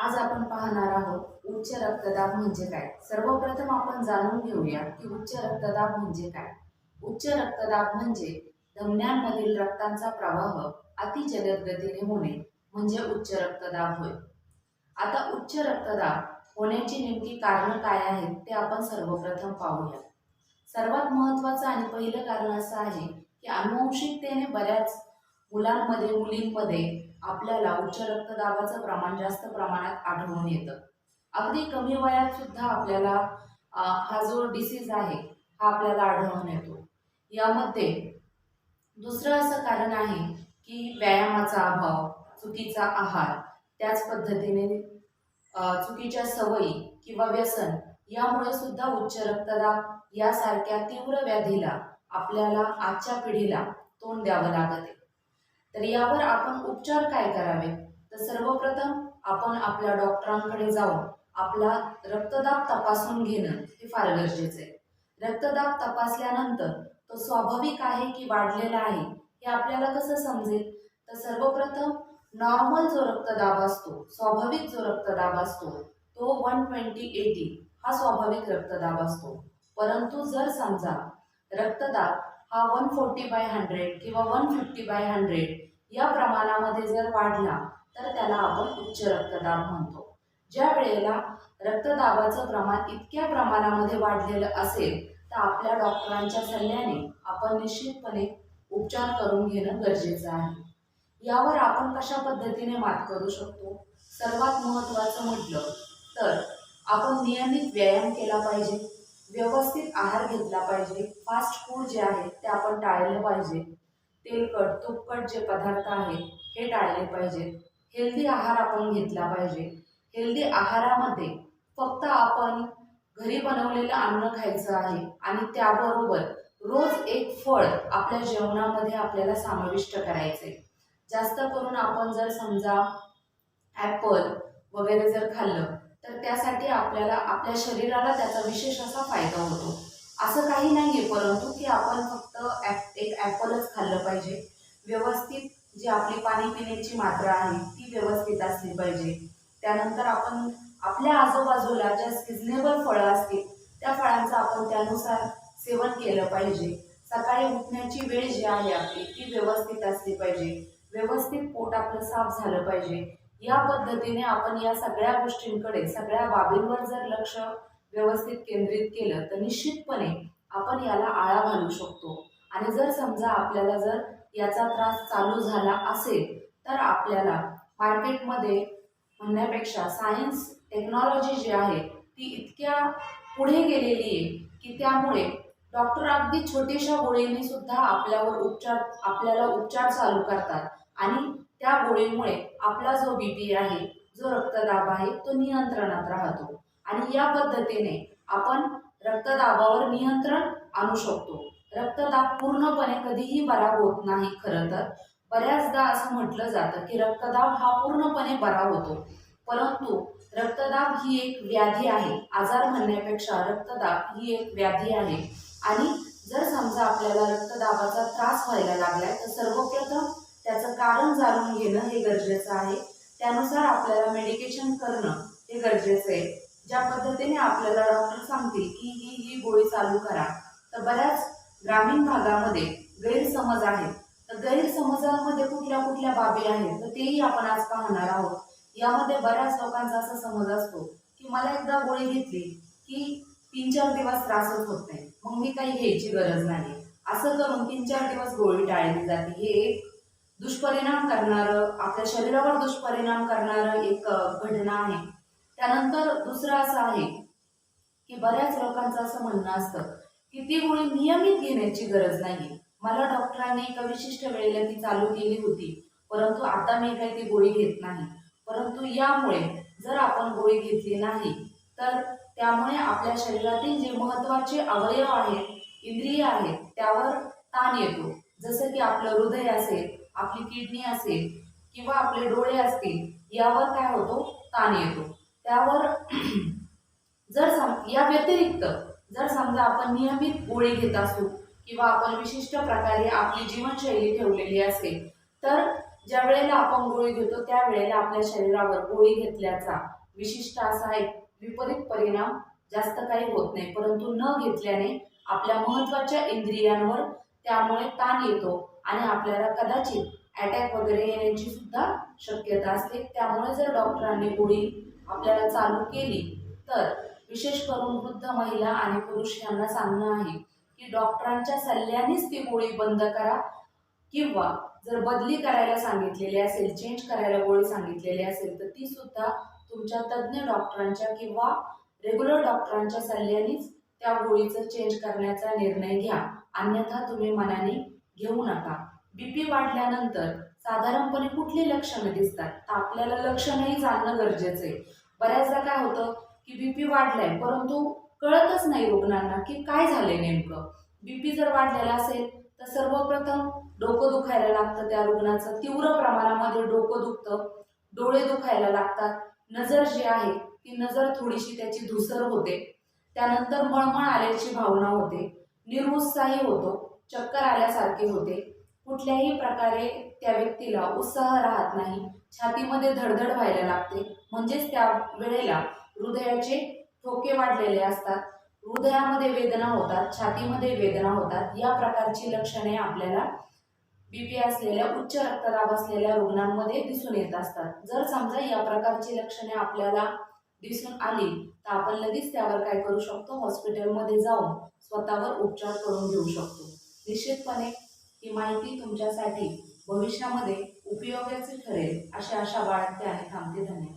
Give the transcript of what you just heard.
आज आपण पाहणार आहोत उच्च रक्तदाब म्हणजे काय? सर्वप्रथम आपण जाणून घेऊया की उच्च रक्तदाब म्हणजे काय. उच्च रक्तदाब म्हणजे धमन्यांमधील रक्तांचा प्रवाह अति जलद गतीने होणे म्हणजे उच्च रक्तदाब होय. आता उच्च रक्तदाब होण्याची नेमकी कारणं काय आहेत ते आपण सर्वप्रथम पाहूया. सर्वात महत्त्वाचं आणि पहिलं कारण असं आहे की अनुवंशिकतेने बऱ्याच मुलांमध्ये मुलींमध्ये आपल्याला उच्च रक्तदाबाचं प्रमाण जास्त प्रमाणात आढळून येतं. अगदी कमी वयात सुद्धा आपल्याला हा जो डिसीज आहे हा आपल्याला आढळून येतो. यामध्ये दुसरं असं कारण आहे की व्यायामाचा अभाव चुकीचा आहार त्याच पद्धतीने चुकीच्या सवयी किंवा व्यसन यामुळे सुद्धा उच्च रक्तदाब यासारख्या तीव्र व्याधीला आपल्याला आजच्या पिढीला तोंड द्यावं लागत आहे. तर यावर आपण उपचार काय करावे? तर सर्वप्रथम आपण आपल्या डॉक्टरांकडे जाऊन आपला रक्तदाब तपासून घेणं हे फार गरजेचं आहे. रक्तदाब तपासल्यानंतर तो स्वाभाविक आहे की वाढलेला आहे हे आपल्याला कसं समजेल? तर सर्वप्रथम नॉर्मल जो रक्तदाब असतो स्वाभाविक जो रक्तदाब असतो तो वन ट्वेंटी एटी हा स्वाभाविक रक्तदाब असतो. परंतु जर समजा रक्तदाब हा वन फोर्टी बाय हंड्रेड किंवा वन फिफ्टी बाय हंड्रेड या प्रमाणामध्ये जर वाढला तर त्याला आपण उच्च रक्तदाब म्हणतो. ज्या वेळेला रक्तदाबाचं प्रमाण इतक्या प्रमाणामध्ये वाढलेलं असेल तर आपल्या डॉक्टरांच्या सल्ल्याने आपण निश्चितपणे उपचार करून घेणं गरजेचं आहे. यावर आपण कशा पद्धतीने मात करू शकतो? सर्वात महत्त्वाचं म्हटलं तर आपण नियमित व्यायाम केला पाहिजे. व्यवस्थित आहार घेतला पाहिजे. फास्ट फूड जे आहे ते आपण टाळलं पाहिजे. तेलकट तुपकट जे पदार्थ आहेत हे टाळले पाहिजेत हेल्दी आहार आपण घेतला पाहिजे. हेल्दी आहारामध्ये फक्त आपण घरी बनवलेलं अन्न खायचं आहे आणि त्याबरोबर रोज एक फळ आपल्या जेवणामध्ये आपल्याला समाविष्ट करायचे जास्त करून आपण जर समजा ॲपल वगैरे जर खाल्लं तर त्यासाठी आपल्याला आपल्या शरीराला त्याचा विशेष असा फायदा होतो. असं काही नाही आहे परंतु की आपण फक्त ॲप एक ॲपलच खाल्लं पाहिजे. व्यवस्थित जी आपली पाणी पिण्याची मात्रा आहे ती व्यवस्थित असली पाहिजे. त्यानंतर आपण आपल्या आजूबाजूला ज्या सिजनेबल फळं असतील त्या फळांचं आपण त्यानुसार सेवन केलं पाहिजे. सकाळी उठण्याची वेळ जी आहे आपली ती व्यवस्थित असली पाहिजे. व्यवस्थित पोट आपलं साफ झालं पाहिजे. या पद्धतीने आपण या सगळ्या गोष्टींकडे सगळ्या बाबींवर जर लक्ष व्यवस्थित केंद्रित केलं तर निश्चितपणे आपण याला आळा घालू शकतो. आणि जर समजा आपल्याला जर याचा त्रास चालू झाला असेल तर आपल्याला मार्केटमध्ये म्हणण्यापेक्षा सायन्स टेक्नॉलॉजी जी आहे ती इतक्या पुढे गेलेली आहे की त्यामुळे डॉक्टर अगदी छोट्याशा गोळीने सुद्धा आपल्यावर उपचार आपल्याला उपचार चालू करतात. आणि त्या गोळीमुळे आपला जो बी पी आहे जो रक्तदाब आहे तो नियंत्रणात राहतो. आणि या पद्धतीने आपण रक्तदाबावर नियंत्रण आणू शकतो. रक्तदाब पूर्णपणे कधीही बरा होत नाही खरं तर. बऱ्याचदा असं म्हटलं जातं की रक्तदाब हा पूर्णपणे बरा होतो. परंतु रक्तदाब ही एक व्याधी आहे. आजार म्हणण्यापेक्षा रक्तदाब ही एक व्याधी आहे. आणि जर समजा आपल्याला रक्तदाबाचा त्रास व्हायला लागलाय तर सर्वप्रथम त्याचं कारण जाणून घेणं हे गरजेचं आहे. त्यानुसार आपल्याला मेडिकेशन करणं हे गरजेचं आहे. ज्या पद्धतीने आपल्याला डॉक्टर सांगतील की ही ही गोळी चालू करा. तर बऱ्याच ग्रामीण भागामध्ये गैरसमज आहेत. तर गैरसमजांमध्ये कुठल्या कुठल्या बाबी आहेत? तर तेही आपण आज पाहणार आहोत. यामध्ये बऱ्याच लोकांचा असा समज असतो की मला एकदा गोळी घेतली की तीन चार दिवस त्रासच होत नाही. मग मी काही घ्यायची गरज नाही. असं करून तीन चार दिवस गोळी टाळली जाते. हे एक दुष्परिणाम करणारं आपल्या शरीरावर दुष्परिणाम करणारं एक घटना आहे. त्यानंतर दुसरं असं आहे की बऱ्याच लोकांचं असं म्हणणं असतं की ती गोळी नियमित घेण्याची गरज नाही मला डॉक्टरांनी एका विशिष्ट वेळेला ती चालू केली होती परंतु आता मी काही ती गोळी घेत नाही. परंतु यामुळे जर आपण गोळी घेतली नाही तर त्यामुळे आपल्या शरीरातील जे महत्त्वाचे अवयव आहेत इंद्रिय आहेत त्यावर ताण येतो. जसं की आपलं हृदय असेल आपली किडनी असेल किंवा आपले डोळे असतील यावर काय होतो? ताण येतो. त्यावर जर सम या व्यतिरिक्त जर समजा आपण नियमित गोळी घेत असू किंवा आपण विशिष्ट प्रकारे आपली जीवनशैली ठेवलेली असेल तर ज्या वेळेला आपण गोळी घेतो त्यावेळेला आपल्या शरीरावर गोळी घेतल्याचा विशिष्ट असा एक विपरीत परिणाम जास्त काही होत नाही. परंतु न घेतल्याने आपल्या महत्त्वाच्या इंद्रियांवर त्यामुळे ताण येतो. आणि आपल्याला कदाचित अटॅक वगैरे येण्याची सुद्धा शक्यता असते. त्यामुळे जर डॉक्टरांनी गोळी आपल्याला चालू केली तर विशेष करून वृद्ध महिला आणि पुरुष यांना सांगणं आहे की डॉक्टरांच्या सल्ल्यानेच ती गोळी बंद करा. किंवा जर बदली करायला सांगितलेली असेल चेंज करायला गोळी सांगितलेली असेल तर ती सुद्धा तुमच्या तज्ज्ञ डॉक्टरांच्या किंवा रेग्युलर डॉक्टरांच्या सल्ल्यानेच त्या गोळीचं चेंज करण्याचा निर्णय घ्या. अन्यथा तुम्ही मनाने घेऊ नका. बीपी वाढल्यानंतर साधारणपणे कुठली लक्षणं दिसतात? तर आपल्याला लक्षणही जाणणं गरजेचं आहे. बऱ्याचदा काय होतं की बीपी वाढलाय परंतु कळतच नाही रुग्णांना की काय झालंय नेमकं. बीपी जर वाढलेला असेल तर सर्वप्रथम डोकं दुखायला लागतं त्या रुग्णाचं. तीव्र प्रमाणामध्ये डोकं दुखतं डोळे दुखायला लागतात. नजर जी आहे ती नजर थोडीशी त्याची धुसर होते. त्यानंतर मळमळ आल्याची भावना होते. निरुत्साही होतो. चक्कर आल्यासारखे होते. कुठल्याही प्रकारे त्या व्यक्तीला उत्साह राहत नाही. छातीमध्ये धडधड व्हायला लागते. म्हणजेच त्या वेळेला हृदयाचे ठोके वाढलेले असतात. हृदयामध्ये वेदना होतात छातीमध्ये वेदना होतात. या प्रकारची लक्षणे आपल्याला बीपी असलेल्या उच्च रक्तदाब असलेल्या रुग्णांमध्ये दिसून येत असतात. जर समजा या प्रकारची लक्षणे आपल्याला दिसून आली तर आपण लगेच त्यावर काय करू शकतो? हॉस्पिटलमध्ये जाऊन स्वतःवर उपचार करून घेऊ शकतो. निश्चितपणे ही माहिती तुमच्यासाठी भविष्यामध्ये उपयोगाची ठरेल अशी आशा बाळगते आणि थांबते. धन्यवाद.